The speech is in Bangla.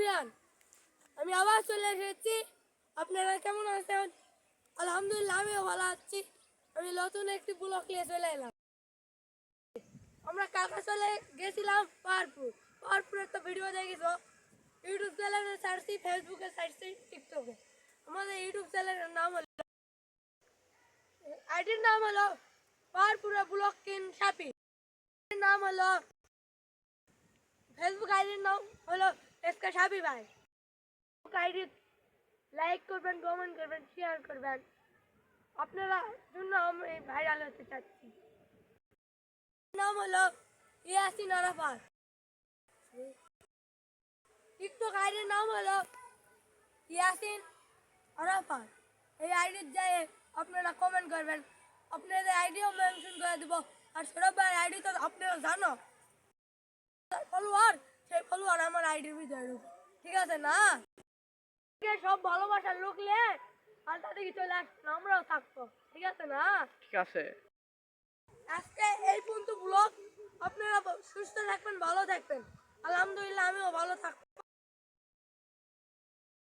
এভরিওয়ান আমি আবার চলে এসেছি। আপনারা কেমন আছেন? আলহামদুলিল্লাহ, আমিও ভালো আছি। আমি নতুন একটি ব্লগ নিয়ে চলে এলাম। আমরা কালকে চলে গেছিলাম পাহাড়পুর। পাহাড়পুরের তো ভিডিও দেখেছ? ইউটিউব চ্যানেলে ছাড়ছি ফেসবুকে ছাড়ছি টিকটকে আমাদের ইউটিউব চ্যানেলের নাম হলো আইডির নাম হলো পাহাড়পুরের ব্লগ কিন সাপি। নাম হলো ফেসবুক আইডির নাম হলো সাবি ভাই। আইডি লাইক করবেন কমেন্ট করবেন শেয়ার করবেন। আপনারা জন্য আমি ভাইরাল হতে চাচ্ছি। নাম হলো ইয়াসিন আরাফাত। টিকটক আইডির নাম হলো ইয়াসিন আরাফাত। এই আইডির যায় আপনারা কমেন্ট করবেন। আপনাদের আইডিও মেনশন করে দেবো। আর সৌরভ আইডি তো আপনারা জানো। ফলোয়ার আমার আইডির ভিতরে ঢুকে। ঠিক আছে না? সব ভালোবাসার লোক লে আর তাদের কি চলে আসতো আমরাও থাকতো ঠিক আছে না? ঠিক আছে। আজকে এই পর্যন্ত ব্লগ। আপনারা সুস্থ থাকবেন ভালো থাকবেন। আলহামদুলিল্লাহ আমিও ভালো থাকব।